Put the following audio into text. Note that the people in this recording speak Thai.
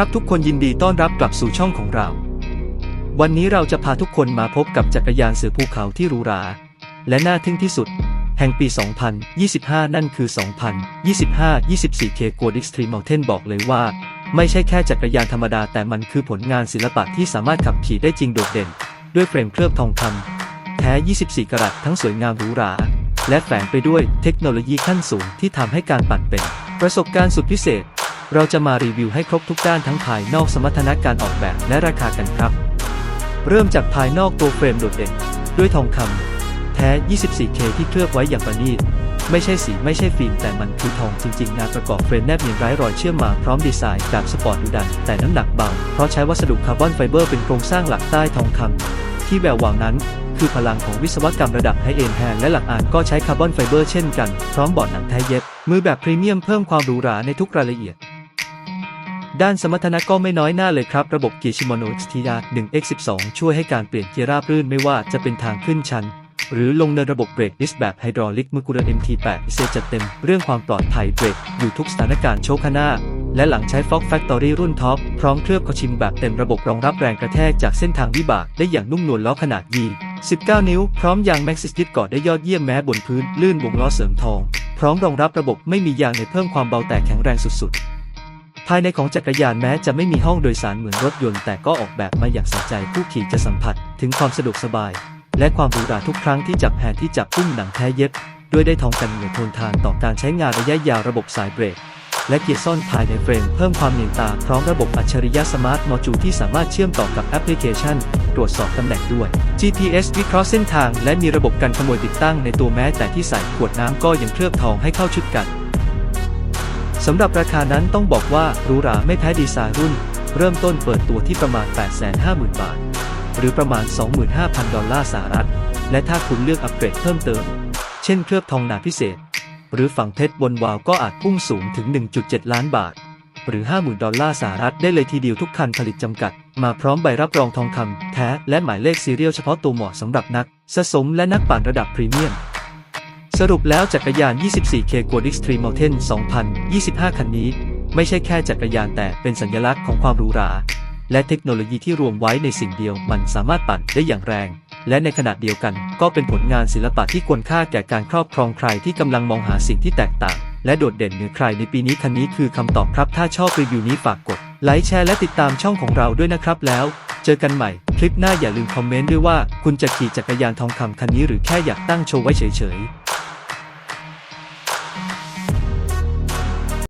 ครับทุกคนยินดีต้อนรับกลับสู่ช่องของเรา วันนี้เราจะพาทุกคนมาพบกับจักรยานเสือภูเขาที่หรูหรา และน่าทึ่งที่สุด แห่งปี 2025 นั่นคือ 2025 24K g o d Extreme Mountain บอกเลยว่า ไม่ใช่แค่จักรยานธรรมดาแต่มันคือผลงานศิลปะที่สามารถขับขี่ได้จริงโดดเด่น ด้วยเฟรมเคลือบทองคำแท้ 24 กรัตทั้งสวยงามหรูหรา และแฝงไปด้วยเทคโนโลยีขั้นสูงที่ทำให้การปั่นเป็น ประสบการณ์สุดพิเศษ เราจะมารีวิวให้ครบทุกด้านทั้งภายนอกสมรรถนะการออกแบบและราคากันครับ เริ่มจากภายนอกตัวเฟรมโดดเด่น ด้วยทองคำแท้ 24K ที่เคลือบไว้อย่างประณีตไม่ใช่สีไม่ใช่ฟิล์มแต่มันคือทองจริงๆ งานประกอบเฟรมแนบเนียนไร้รอยเชื่อมมาพร้อมดีไซน์แบบสปอร์ตดุดัน แต่น้ำหนักเบาเพราะใช้วัสดุคาร์บอนไฟเบอร์เป็นโครงสร้างหลักใต้ทองคำที่แวววาวนั้น คือพลังของวิศวกรรมระดับไฮเอ็นแฮนและหลักอ่านก็ใช้คาร์บอนไฟเบอร์เช่นกัน พร้อมบอร์ดหนังแท้เย็บ มือแบบพรีเมียมเพิ่มความหรูหราในทุกรายละเอียด ด้านสมรรถนะก็ไม่น้อยหน้าเลยครับ ระบบเกียร์ชิโมโน XTR 1X12 ช่วยให้การเปลี่ยนเกียร์ราบรื่นไม่ว่าจะเป็นทางขึ้นชัน หรือลงเนินระบบเบรกดิสแบบไฮดรอลิกมือกุระ MT8 เซจัดเต็ม เรื่องความปลอดภัยเบรกอยู่ทุกสถานการณ์โชคข้างหน้า และหลังใช้ Fox Factory รุ่นท็อป พร้อมเคลือบคอชิมแบบเต็มระบบรองรับแรงกระแทกจากเส้นทางวิบากได้อย่างนุ่มนวลล้อขนาดยี19 นิ้ว พร้อมยาง Maxxis ยึดเกาะได้ยอดเยี่ยมแม้บนพื้นลื่นวงล้อเสริมทอง พร้อมรองรับระบบไม่มียางในเพิ่มความเบาแต่แข็งแรงสุดๆ ภายในของจักรยานแม้จะไม่มีห้องโดยสารเหมือนรถยนต์แต่ก็ออกแบบมาอย่างใส่ใจผู้ขี่จะสัมผัสถึงความสะดวกสบาย และความหรูหราทุกครั้งที่จับแฮนด์ที่จับพุ่มหนังแท้เย็บด้วยได้ทองกันเหนือทนทานต่อการใช้งานระยะยาวระบบสายเบรก และเกียร์ซ่อนภายในเฟรมเพิ่มความเนียนตาพร้อมระบบอัจฉริยะสมาร์ทโมจูที่สามารถเชื่อมต่อกับแอปพลิเคชัน ตรวจสอบตำแหน่งด้วย GPS วิเคราะห์เส้นทาง และมีระบบการขโมยติดตั้งในตัวแม้แต่ที่ใส่ขวดน้ำก็ยังเคลือบทองให้เข้าชุดกัน สำหรับราคานั้นต้องบอกว่าหรูหราไม่แพ้ดีไซน์รุ่น เริ่มต้นเปิดตัวที่ประมาณ 850,000 บาท หรือประมาณ 25,000 ดอลลาร์สหรัฐ และถ้าคุณเลือกอัปเกรดเพิ่มเติม เช่นเคลือบทองหนาพิเศษ หรือฝังเพชรบนวาวก็อาจพุ่งสูงถึง 1.7 ล้านบาท หรือ 50,000 ดอลลาร์สหรัฐได้เลยทีเดียวทุกคันผลิตจำกัด มาพร้อมใบรับรองทองคำแท้และหมายเลขซีเรียลเฉพาะตัวเหมาะสำหรับนักสะสมและนักปั่นระดับพรีเมียม สรุปแล้วจักรยาน 24K g o d Extreme Mountain 2025 คันนี้ ไม่ใช่แค่จักรยานแต่เป็นสัญลักษณ์ของความหรูหรา และเทคโนโลยีที่รวมไว้ในสิ่งเดียวมันสามารถปั่นได้อย่างแรง และในขณะเดียวกันก็เป็นผลงานศิลปะที่ควรค่าแก่การครอบครองใครที่กำลังมองหาสิ่งที่แตกต่าง และโดดเด่นเหนือใครในปีนี้คันนี้คือคำตอบครับ ถ้าชอบรีวิวนี้ฝากกดไลค์แชร์และติดตามช่องของเราด้วยนะครับแล้ว เจอกันใหม่ คลิปหน้าอย่าลืมคอมเมนต์ด้วยว่า คุณจะขี่จักรยานทองคำคันนี้หรือแค่อยากตั้งโชว์ไว้เฉยๆ